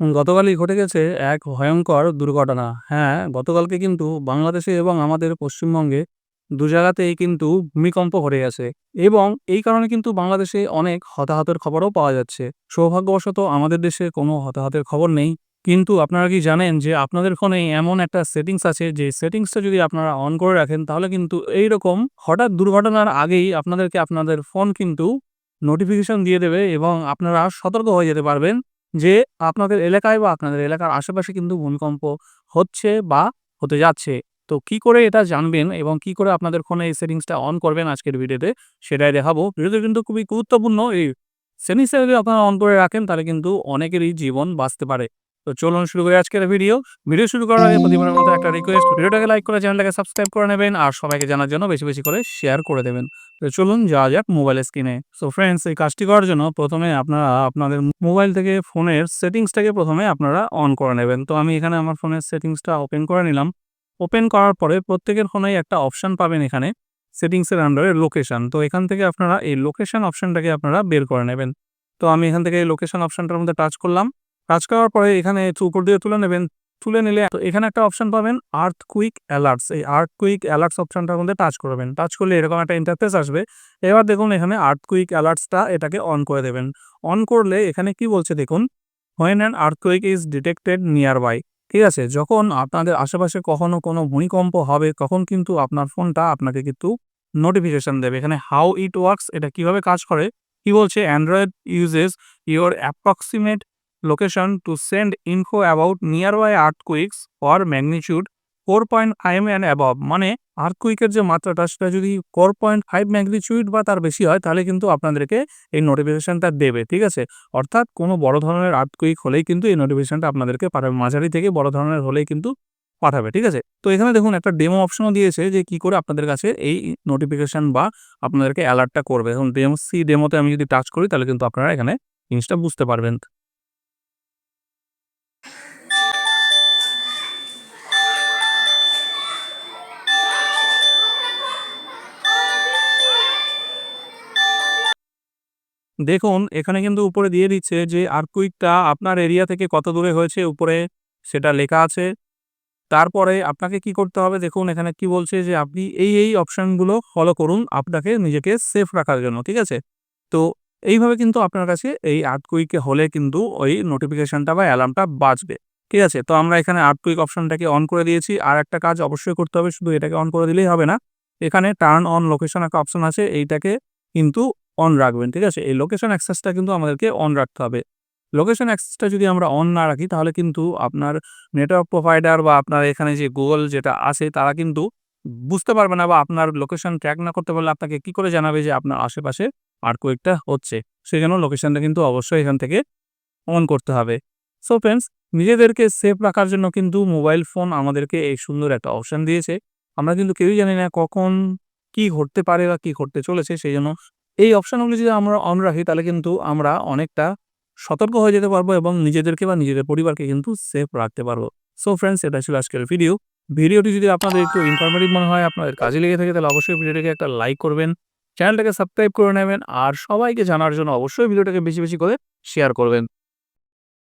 গতকালই ঘটে গেছে এক ভয়ঙ্কর দুর্ঘটনা। হ্যাঁ, গতকালকে কিন্তু বাংলাদেশে এবং আমাদের পশ্চিমবঙ্গে দু জায়গাতেই কিন্তু ভূমিকম্প ঘটে গেছে এবং এই কারণে কিন্তু বাংলাদেশে অনেক হতাহতের খবরও পাওয়া যাচ্ছে। সৌভাগ্যবশত আমাদের দেশে কোনো হতাহতের খবর নেই। কিন্তু আপনারা কি জানেন যে আপনাদের ফোনে এমন একটা সেটিংস আছে যে সেটিংসটা যদি আপনারা অন করে রাখেন তাহলে কিন্তু এইরকম হঠাৎ দুর্ঘটনার আগেই আপনাদেরকে আপনাদের ফোন কিন্তু নোটিফিকেশন দিয়ে দেবে এবং আপনারা সতর্ক হয়ে যেতে পারবেন যে আপনাদের এলাকায় বা আপনাদের এলাকার আশেপাশে কিন্তু ভূমিকম্প হচ্ছে বা হতে যাচ্ছে। তো কি করে এটা জানবেন এবং কি করে আপনাদের ফোনে এই সেটিংসটা অন করবেন আজকের ভিডিওতে সেটাই দেখাবো। ভিডিওটা কিন্তু খুবই গুরুত্বপূর্ণ এই সেটিংসটা যদি আপনারা অন করে রাখেন তাহলে কিন্তু অনেকেরই জীবন বাঁচতে পারে। তো চলুন শুরু করি আজকের ভিডিও। ভিডিও শুরু করার আগে প্রতিবারের মতো একটা রিকোয়েস্ট ভিডিওটাকে লাইক করে চ্যানেলটাকে সাবস্ক্রাইব করে নেবেন আর সবাইকে জানার জন্য বেশি, বেশি করে শেয়ার করে দেবেন। তো চলুন যাওয়া যাক মোবাইল স্ক্রিনে। সো ফ্রেন্ডস এই কাজটি করার জন্য প্রথমে আপনারা আপনাদের মোবাইল থেকে ফোনের সেটিংসটাকে প্রথমে আপনারা অন করে নেবেন। তো আমি এখানে আমার ফোনের সেটিংসটা ওপেন করে নিলাম। ওপেন করার পরে প্রত্যেকের ফোনেই একটা অপশন পাবেন এখানে সেটিংসের আন্ডারে লোকেশন। তো এখান থেকে আপনারা এই লোকেশন অপশনটাকে আপনারা বের করে নেবেন। তো আমি এখান থেকে এই লোকেশন অপশনটার মধ্যে টাচ করলাম। টাচ করার পরে এখানে একটু উপর দিয়ে তুলে নেবেন। তুলে নিলে এখানে একটা অপশন পাবেন আর্থকুইক অ্যালার্টস। এই আর্থকুইক অ্যালার্টস অপশনটার মধ্যে টাচ করবেন। টাচ করলে এরকম একটা ইন্টারফেস আসবে। এবার দেখুন এখানে আর্থকুইক অ্যালার্টসটা এটাকে অন করে দেবেন। অন করলে এখানে কি বলছে দেখুন when an earthquake is detected nearby. ঠিক আছে? যখন আপনাদের আশেপাশে কখনো কোনো ভূমিকম্প হবে, তখন কিন্তু আপনার ফোনটা আপনাকে কিন্তু নোটিফিকেশন দেবে। এখানে হাউ ইট ওয়ার্কস এটা কীভাবে কাজ করে? কি বলছে Android uses your approximate location to send info about nearby earthquakes for magnitude 4.5 and above মানে আর্থকুইকের যে মাত্রাটা, সেটা যদি 4.5 ম্যাগনিটিউড বা তার বেশি হয়, তাহলে কিন্তু আপনাদেরকে এই নোটিফিকেশনটা দেবে। ঠিক আছে? অর্থাৎ কোনো বড় ধরনের আর্থকুইক হলেই কিন্তু এই নোটিফিকেশনটা আপনাদেরকে পাঠাবে। মাঝারি থেকে বড় ধরনের হলেই কিন্তু পাঠাবে। ঠিক আছে? তো এখানে দেখুন, একটা ডেমো অপশনও দিয়েছে যে কি করে আপনাদের কাছে এই নোটিফিকেশন বা আপনাদেরকে অ্যালার্টটা করবে। এখন ডেমো সি ডেমোতে আমি যদি টাচ করি, তাহলে কিন্তু আপনারা এখানে জিনিসটা বুঝতে পারবেন। দেখুন এখানে কিন্তু উপরে দিয়ে দিচ্ছে যে আর্থকুইকটা আপনার এরিয়া থেকে কত দূরে হয়েছে উপরে সেটা লেখা আছে। তারপরে আপনাকে কি করতে হবে দেখুন এখানে কি বলছে যে আপনি এই, এই অপশানগুলো ফলো করুন আপনাকে নিজেকে সেফ রাখার জন্য। ঠিক আছে? তো এইভাবে কিন্তু আপনার কাছে এই আর্থকুইক হলে কিন্তু ওই নোটিফিকেশনটা বা অ্যালার্মটা বাজবে। ঠিক আছে? তো আমরা এখানে আর্থকুইক অপশনটাকে অন করে দিয়েছি। আর একটা কাজ অবশ্যই করতে হবে শুধু এটাকে অন করে দিলেই হবে না। এখানে টার্ন অন লোকেশন একটা অপশন আছে এইটাকে কিন্তু অন রাখবেন। ঠিক আছে? এই লোকেশন অ্যাক্সেসটা কিন্তু আমাদেরকে অন রাখতে হবে। লোকেশন অ্যাক্সেসটা যদি আমরা অন না রাখি, তাহলে কিন্তু আপনার নেটওয়ার্ক প্রোভাইডার বা আপনার এখানে যে গুগল যেটা আছে, তারা কিন্তু বুঝতে পারবে না বা আপনার লোকেশন ট্র্যাক না করতে পারলে আপনাকে কি করে জানাবে যে আপনার আশেপাশে আর্থকুইকটা হচ্ছে। সেই জন্য লোকেশনটা কিন্তু অবশ্যই এখান থেকে অন করতে হবে। সো ফ্রেন্ডস নিজেদেরকে সেফ রাখার জন্য কিন্তু মোবাইল ফোন আমাদেরকে এই সুন্দর একটা অপশন দিয়েছে। আমরা কিন্তু কেউই জানি না কখন কি ঘটতে পারে বা কি ঘটতে চলেছে সেইজন্য এই অপশানগুলি যদি আমরা অন রাখি তাহলে কিন্তু আমরা অনেকটা সতর্ক হয়ে যেতে পারব এবং নিজেদেরকে বা নিজেদের পরিবারকে কিন্তু সেফ রাখতে পারব। সো ফ্রেন্ডস এটা ছিল আজকের ভিডিও। ভিডিওটি যদি আপনাদের একটু ইনফরমেটিভ মনে হয় আপনাদের কাজে লেগে থাকে তাহলে অবশ্যই ভিডিওটাকে একটা লাইক করবেন। চ্যানেলটাকে সাবস্ক্রাইব করে নেবেন আর সবাইকে জানার জন্য অবশ্যই ভিডিওটাকে বেশি, বেশি করে শেয়ার করবেন।